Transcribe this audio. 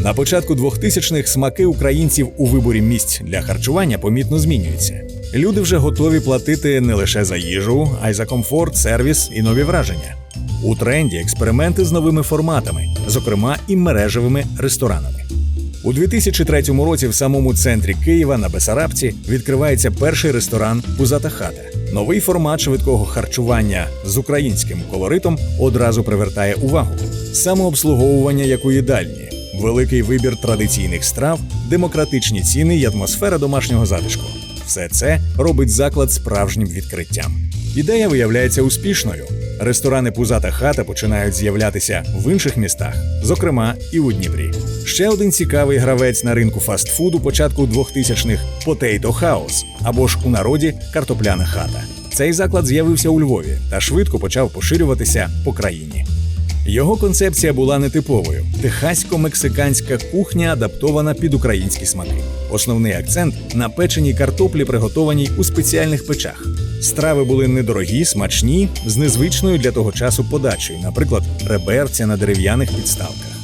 На початку 2000-х смаки українців у виборі місць для харчування помітно змінюються. Люди вже готові платити не лише за їжу, а й за комфорт, сервіс і нові враження. У тренді експерименти з новими форматами, зокрема і мережевими ресторанами. У 2003 році в самому центрі Києва на Бесарабці відкривається перший ресторан Пузата хата. Новий формат швидкого харчування з українським колоритом одразу привертає увагу. Самообслуговування як у їдальні, великий вибір традиційних страв, демократичні ціни й атмосфера домашнього затишку. Все це робить заклад справжнім відкриттям. Ідея виявляється успішною. Ресторани Пузата хата починають з'являтися в інших містах, зокрема і у Дніпрі. Ще один цікавий гравець на ринку фастфуду початку 2000-х – Potato House, або ж у народі картопляна хата. Цей заклад з'явився у Львові та швидко почав поширюватися по країні. Його концепція була нетиповою: техасько-мексиканська кухня, адаптована під українські смаки. Основний акцент на печеній картоплі, приготованій у спеціальних печах. Страви були недорогі, смачні, з незвичною для того часу подачею, наприклад, реберця на дерев'яних підставках.